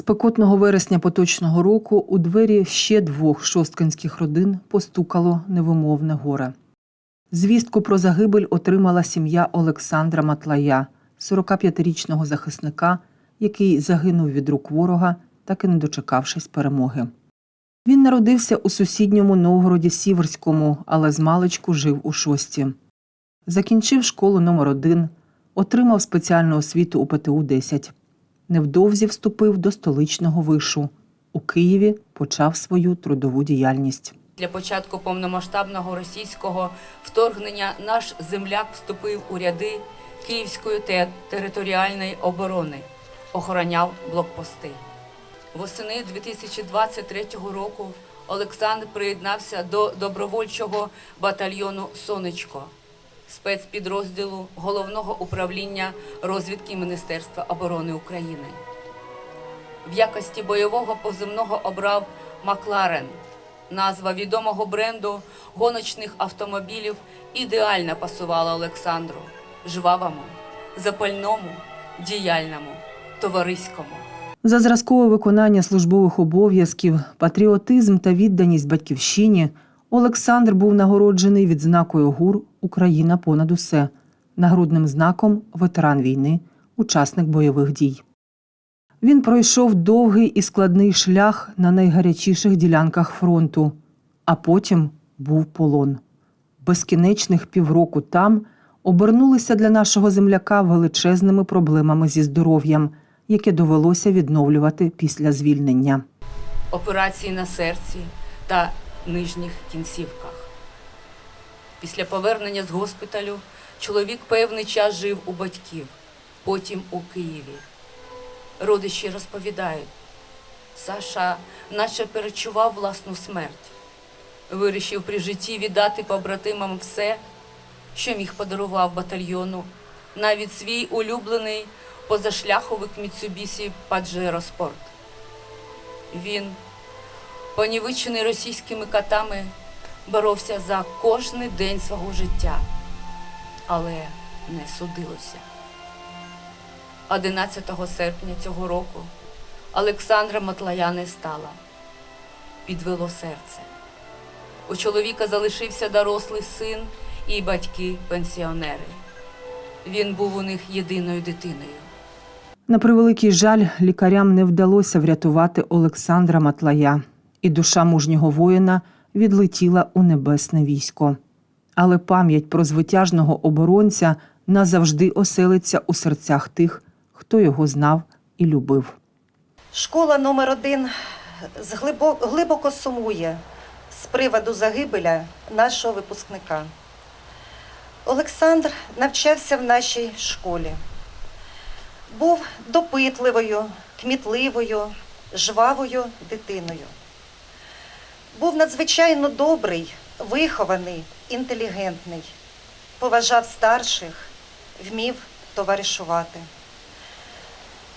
Спекотного вересня поточного року у двері ще двох шосткинських родин постукало невимовне горе. Звістку про загибель отримала сім'я Олександра Матлая, 45-річного захисника, який загинув від рук ворога, так і не дочекавшись перемоги. Він народився у сусідньому Новгороді Сіверському, але змалечку жив у шості. Закінчив школу номер 1 отримав спеціальну освіту у ПТУ-10. Невдовзі вступив до столичного вишу. У Києві почав свою трудову діяльність. Для початку повномасштабного російського вторгнення наш земляк вступив у ряди Київської територіальної оборони, охороняв блокпости. Восени 2023 року Олександр приєднався до добровольчого батальйону Сонечко спецпідрозділу головного управління розвідки Міністерства оборони України. В якості бойового позивного обрав Макларен. Назва відомого бренду гоночних автомобілів ідеально пасувала Олександру жвавому, запальному, діяльному, товариському. За зразкове виконання службових обов'язків, патріотизм та відданість батьківщині Олександр був нагороджений відзнакою ГУР Україна понад усе, нагрудним знаком ветеран війни, учасник бойових дій. Він пройшов довгий і складний шлях на найгарячіших ділянках фронту, а потім був полон. Безкінечних півроку там обернулися для нашого земляка величезними проблемами зі здоров'ям, яке довелося відновлювати після звільнення. операції на серці та нижніх кінцівках. Після повернення з госпіталю чоловік певний час жив у батьків, потім у Києві. Родичі розповідають, Саша наче перечував власну смерть. Вирішив при житті віддати побратимам все, що міг подарував батальйону, навіть свій улюблений позашляховик Pajero Sport. Він, понівечений російськими катами, боровся за кожний день свого життя, але не судилося. 11 серпня цього року Олександра Матлая не стала. Підвело серце. У чоловіка залишився дорослий син і батьки-пенсіонери. Він був у них єдиною дитиною. На превеликий жаль, лікарям не вдалося врятувати Олександра Матлая, і душа мужнього воїна відлетіла у небесне військо. Але пам'ять про звитяжного оборонця назавжди оселиться у серцях тих, хто його знав і любив. Школа номер один глибоко сумує з приводу загибеля нашого випускника. Олександр навчався в нашій школі. Був допитливою, кмітливою, жвавою дитиною. Був надзвичайно добрий, вихований, інтелігентний, поважав старших, вмів товаришувати.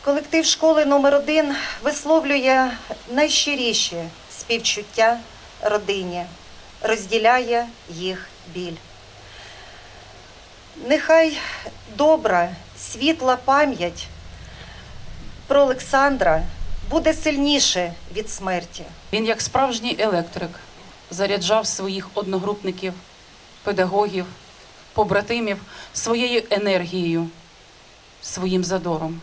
Колектив школи номер 1 висловлює найщиріші співчуття родині, розділяє їх біль. Нехай добра, світла пам'ять про Олександра буде сильніше від смерті. Він, як справжній електрик, заряджав своїх одногрупників, педагогів, побратимів своєю енергією, своїм задором.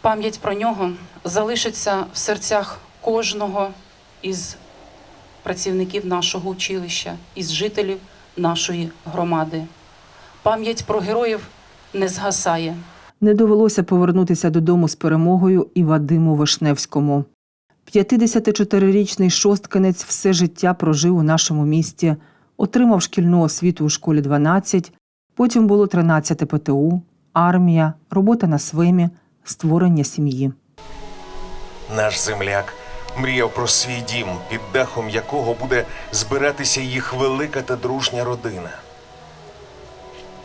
Пам'ять про нього залишиться в серцях кожного із працівників нашого училища, із жителів нашої громади. Пам'ять про героїв не згасає. Не довелося повернутися додому з перемогою і Вадиму Вишневському. 54-річний шосткинець все життя прожив у нашому місті, отримав шкільну освіту у школі 12, потім було 13 ПТУ, армія, робота на свемі, створення сім'ї. Наш земляк мріяв про свій дім, під дахом якого буде збиратися їх велика та дружня родина.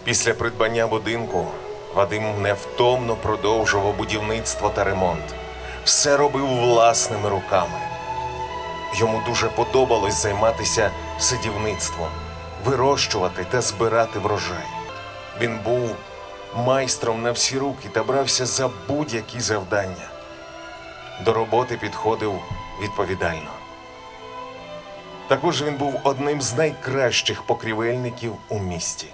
Після придбання будинку Вадим невтомно продовжував будівництво та ремонт. Все робив власними руками. Йому дуже подобалось займатися садівництвом, вирощувати та збирати врожай. Він був майстром на всі руки та брався за будь-які завдання. До роботи підходив відповідально. Також він був одним з найкращих покрівельників у місті.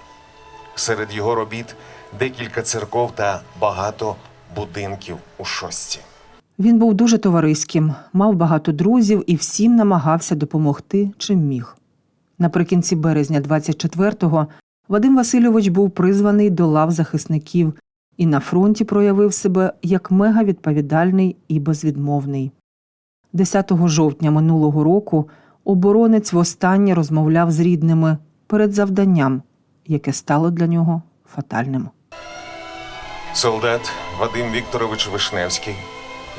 Серед його робіт декілька церков та багато будинків у шості. Він був дуже товариським, мав багато друзів і всім намагався допомогти, чим міг. Наприкінці березня 24-го Вадим Васильович був призваний до лав захисників і на фронті проявив себе як мегавідповідальний і безвідмовний. 10 жовтня минулого року оборонець востаннє розмовляв з рідними перед завданням, яке стало для нього фатальним. Солдат Вадим Вікторович Вишневський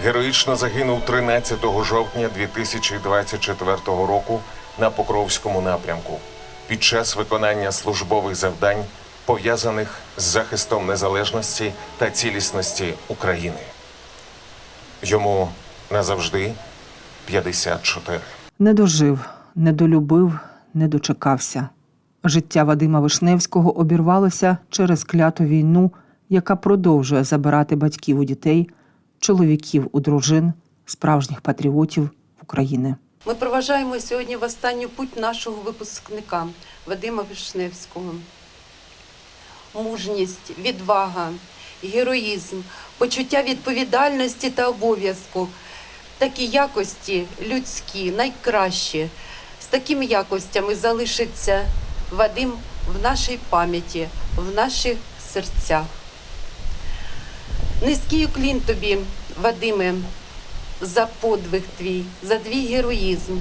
героїчно загинув 13 жовтня 2024 року на Покровському напрямку під час виконання службових завдань, пов'язаних з захистом незалежності та цілісності України. Йому назавжди 54. Не дожив, не долюбив, не дочекався. Життя Вадима Вишневського обірвалося через кляту війну, яка продовжує забирати батьків у дітей, чоловіків у дружин, справжніх патріотів України. Ми проважаємо сьогодні в останню путь нашого випускника Вадима Вишневського. Мужність, відвага, героїзм, почуття відповідальності та обов'язку. Такі якості людські, найкращі. З такими якостями залишиться Вадим в нашій пам'яті, в наших серцях. Низький уклін тобі, Вадиме, за подвиг твій, за твій героїзм.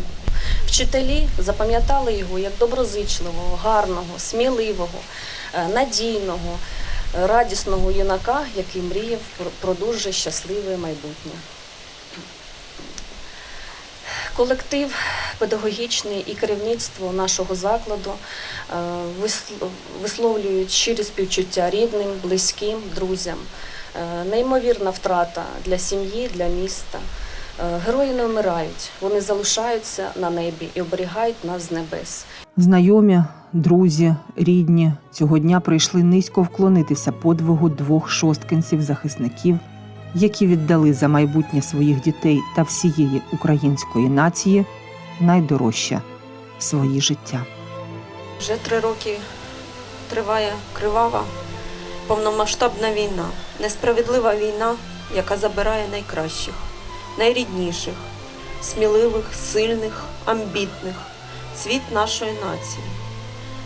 Вчителі запам'ятали його як доброзичливого, гарного, сміливого, е, надійного, радісного юнака, який мріяв про дуже щасливе майбутнє. Колектив педагогічний і керівництво нашого закладу е, висловлюють щирі співчуття рідним, близьким, друзям. Е, Неймовірна втрата для сім'ї, для міста. Е, Герої не вмирають, вони залишаються на небі і оберігають нас з небес. Знайомі, друзі, рідні цього дня прийшли низько вклонитися подвигу двох шосткинців-захисників, які віддали за майбутнє своїх дітей та всієї української нації найдорожче свої життя. Вже три роки триває кривава, повномасштабна війна, несправедлива війна, яка забирає найкращих, найрідніших, сміливих, сильних, амбітних, цвіт нашої нації,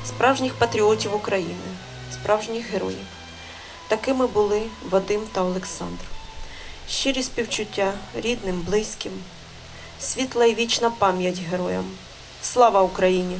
справжніх патріотів України, справжніх героїв. Такими були Вадим та Олександр. Щирі співчуття рідним, близьким, світла і вічна пам'ять героям. Слава Україні!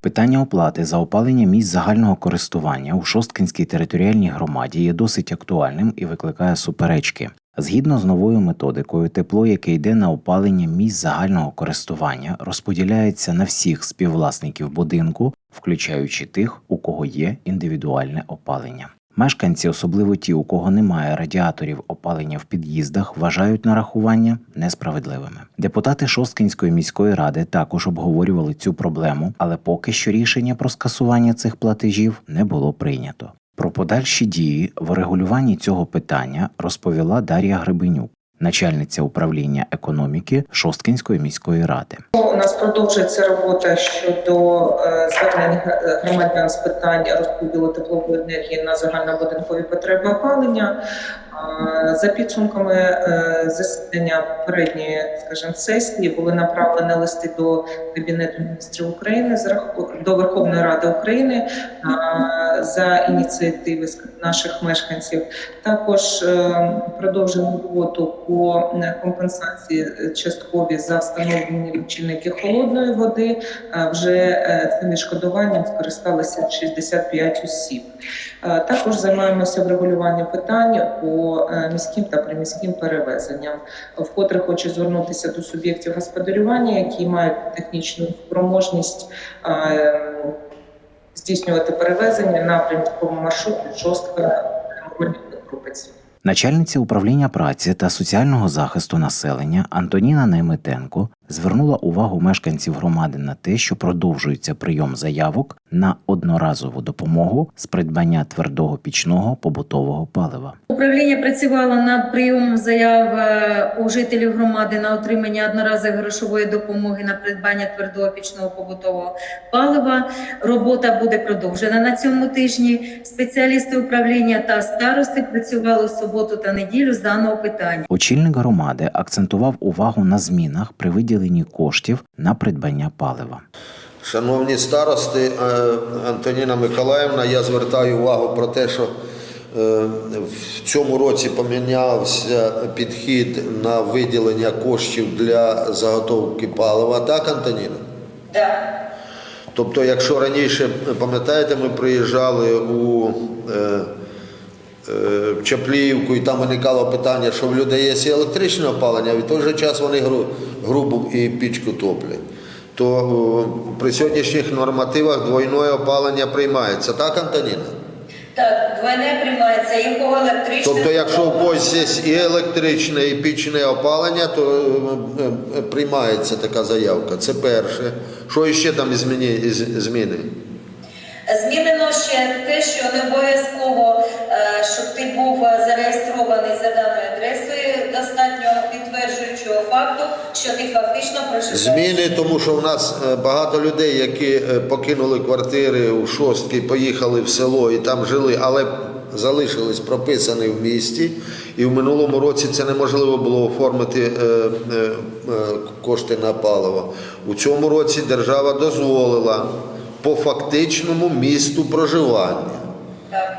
Питання оплати за опалення місць загального користування у Шосткинській територіальній громаді є досить актуальним і викликає суперечки. Згідно з новою методикою, тепло, яке йде на опалення місць загального користування, розподіляється на всіх співвласників будинку, включаючи тих, у кого є індивідуальне опалення. Мешканці, особливо ті, у кого немає радіаторів опалення в під'їздах, вважають нарахування несправедливими. Депутати Шосткинської міської ради також обговорювали цю проблему, але поки що рішення про скасування цих платежів не було прийнято. Про подальші дії в регулюванні цього питання розповіла Дар'я Гребенюк, начальниця управління економіки Шосткинської міської ради. У нас продовжується робота щодо е, звернень громадян з питань розподілу теплової енергії на загальнобудинкові потреби опалення. За підсумками е, засідання передньої, скажімо, сесії були направлені листи до Кабінету міністрів України до Верховної Ради України за ініціативи наших мешканців. Також е, продовжуємо роботу по е, компенсації часткові за встановлені лічильники холодної води. Вже цим відшкодуванням скористалися 65 осіб. Е, Також займаємося врегулюванням питань по е, міським та приміським перевезенням. Вкотре хочу звернутися до суб'єктів господарювання, які мають технічну спроможність е, здійснювати перевезення на приміському маршруті жорстка Крупець. Начальниця управління праці та соціального захисту населення Антоніна Найметенко звернула увагу мешканців громади на те, що продовжується прийом заявок на одноразову допомогу з придбання твердого пічного побутового палива. Управління працювало над прийомом заяв е, у жителів громади на отримання одноразової грошової допомоги на придбання твердого пічного побутового палива. Робота буде продовжена на цьому тижні. Спеціалісти управління та старости працювали в суботу та неділю з даного питання. Очільник громади акцентував увагу на змінах при виділенні коштів на придбання палива. Шановні старости, е, Антоніна Миколаївна, я звертаю увагу про те, що е, в цьому році помінявся підхід на виділення коштів для заготовки палива. Так, Антоніна? Так. Тобто, якщо раніше, пам'ятаєте, ми приїжджали у е, е, в Чапліївку і там виникало питання, що в людей є електричне опалення, а в той же час вони гру, грубу і пічку топлять. То при сьогоднішніх нормативах двойне опалення приймається. Так, Антоніна? Так, двойне приймається і по електричному. Тобто, якщо в когось є і електричне, і пічне опалення, то е, е, приймається така заявка. Це перше. Що ще там зміни? Змінено ще те, що не що ти фактично проживаєш. Зміни, тому що в нас е, багато людей, які е, покинули квартири у шостки, поїхали в село і там жили, але залишились прописані в місті. І в минулому році це неможливо було оформити е, кошти на паливо. У цьому році держава дозволила по фактичному місту проживання.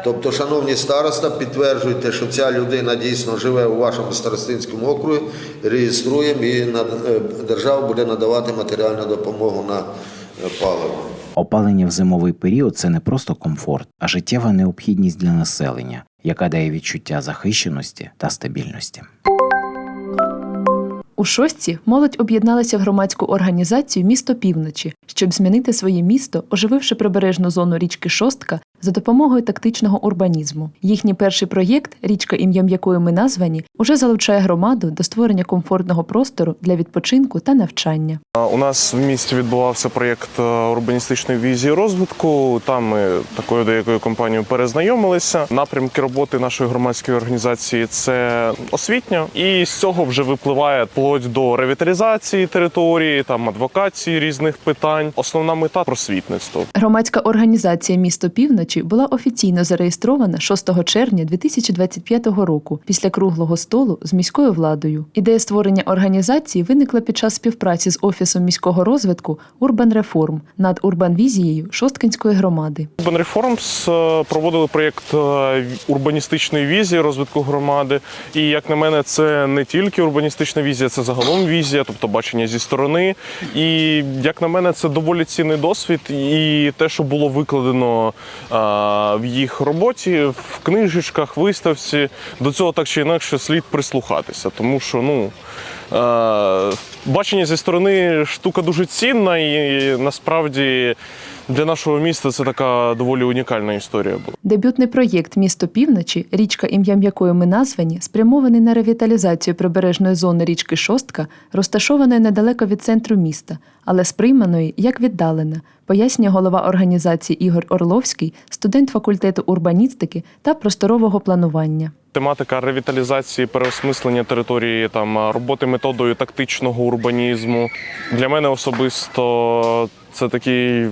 Тобто, шановні староста, підтверджуйте, що ця людина дійсно живе у вашому старостинському округі, реєструємо і е, держава буде надавати матеріальну допомогу на е, паливо. Опалення в зимовий період це не просто комфорт, а життєва необхідність для населення, яка дає відчуття захищеності та стабільності. У шостці молодь об'єдналася в громадську організацію Місто Півночі, щоб змінити своє місто, ожививши прибережну зону річки Шостка за допомогою тактичного урбанізму. Їхній перший проєкт, річка ім'ям якої ми названі, уже залучає громаду до створення комфортного простору для відпочинку та навчання. У нас в місті відбувався проєкт е, урбаністичної візії розвитку. Там ми такою деякою компанією перезнайомилися. Напрямки роботи нашої громадської організації це освітня, і з цього вже випливає вплоть до ревіталізації території, там адвокації різних питань. Основна мета просвітництво. Громадська організація Місто Півночі була офіційно зареєстрована 6 червня 2025 року після круглого столу з міською владою. Ідея створення організації виникла під час співпраці з офісом міського розвитку Урбан Реформ над урбанвізією Шосткинської громади. Urban Reforms е, проводили проєкт е, урбаністичної візії розвитку громади. І як на мене, це не тільки урбаністична візія, це загалом візія, тобто бачення зі сторони. І як на мене, це доволі цінний досвід. І те, що було викладено е, в їх роботі, в книжечках, виставці, до цього так чи інакше слід прислухатися, тому що ну. Бачення зі сторони штука дуже цінна, і насправді для нашого міста це така доволі унікальна історія була. Дебютний проєкт Місто Півночі, річка ім'ям якої ми названі, спрямований на ревіталізацію прибережної зони річки Шостка, розташованої недалеко від центру міста, але сприйманої як віддалена, пояснює голова організації Ігор Орловський, студент факультету урбаністики та просторового планування. Тематика ревіталізації, переосмислення території, там роботи методою тактичного урбанізму. Для мене особисто це такий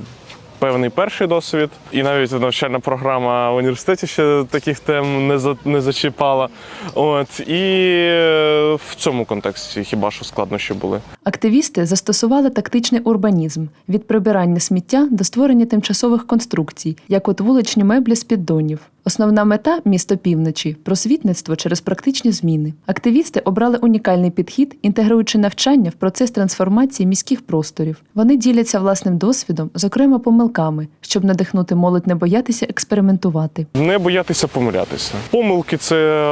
певний перший досвід. І навіть навчальна програма в університеті ще таких тем не за не зачіпала. От і е, в цьому контексті хіба що складнощі були. Активісти застосували тактичний урбанізм від прибирання сміття до створення тимчасових конструкцій, як от вуличні меблі з піддонів. Основна мета місто півночі просвітництво через практичні зміни. Активісти обрали унікальний підхід, інтегруючи навчання в процес трансформації міських просторів. Вони діляться власним досвідом, зокрема помилками, щоб надихнути молодь не боятися експериментувати. Не боятися помилятися. Помилки це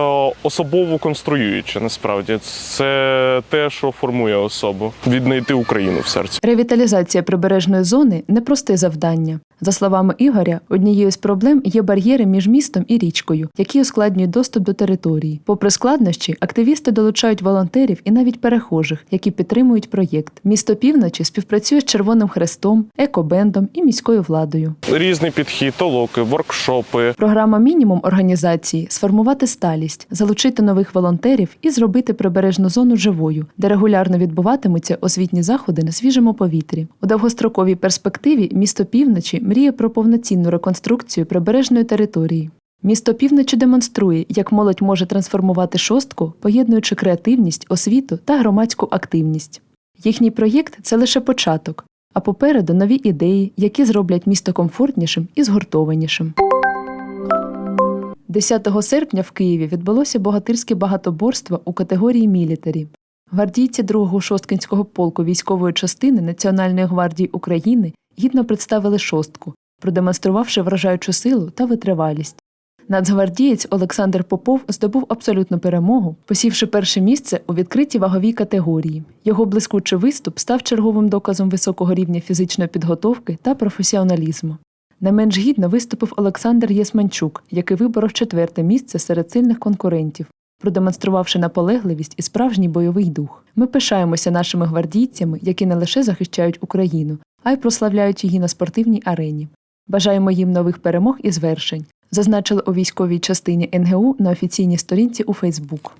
особово конструююче. Насправді це те, що формує особу. Віднайти Україну в серці. Ревіталізація прибережної зони непросте завдання. За словами Ігоря, однією з проблем є бар'єри між містом і річкою, які ускладнюють доступ до території. Попри складнощі, активісти долучають волонтерів і навіть перехожих, які підтримують проєкт. Місто півночі співпрацює з Червоним Хрестом, екобендом і міською владою. Різний підхід, толоки, воркшопи. Програма мінімум організації сформувати сталість, залучити нових волонтерів і зробити прибережну зону живою, де регулярно відбуватимуться освітні заходи на свіжому повітрі. У довгостроковій перспективі місто півночі мріє про повноцінну реконструкцію прибережної території. Місто півночі демонструє, як молодь може трансформувати шостку, поєднуючи креативність, освіту та громадську активність. Їхній проєкт це лише початок, а попереду нові ідеї, які зроблять місто комфортнішим і згуртованішим. 10 серпня в Києві відбулося богатирське багатоборство у категорії мілітарі. Гвардійці 2-го шосткинського полку військової частини Національної гвардії України гідно представили шостку, продемонструвавши вражаючу силу та витривалість. Нацгвардієць Олександр Попов здобув абсолютну перемогу, посівши перше місце у відкритій ваговій категорії. Його блискучий виступ став черговим доказом високого рівня фізичної підготовки та професіоналізму. Не менш гідно виступив Олександр Єсманчук, який виборов четверте місце серед сильних конкурентів, продемонструвавши наполегливість і справжній бойовий дух. Ми пишаємося нашими гвардійцями, які не лише захищають Україну, а й прославляють її на спортивній арені. Бажаємо їм нових перемог і звершень, зазначили у військовій частині НГУ на офіційній сторінці у Фейсбук.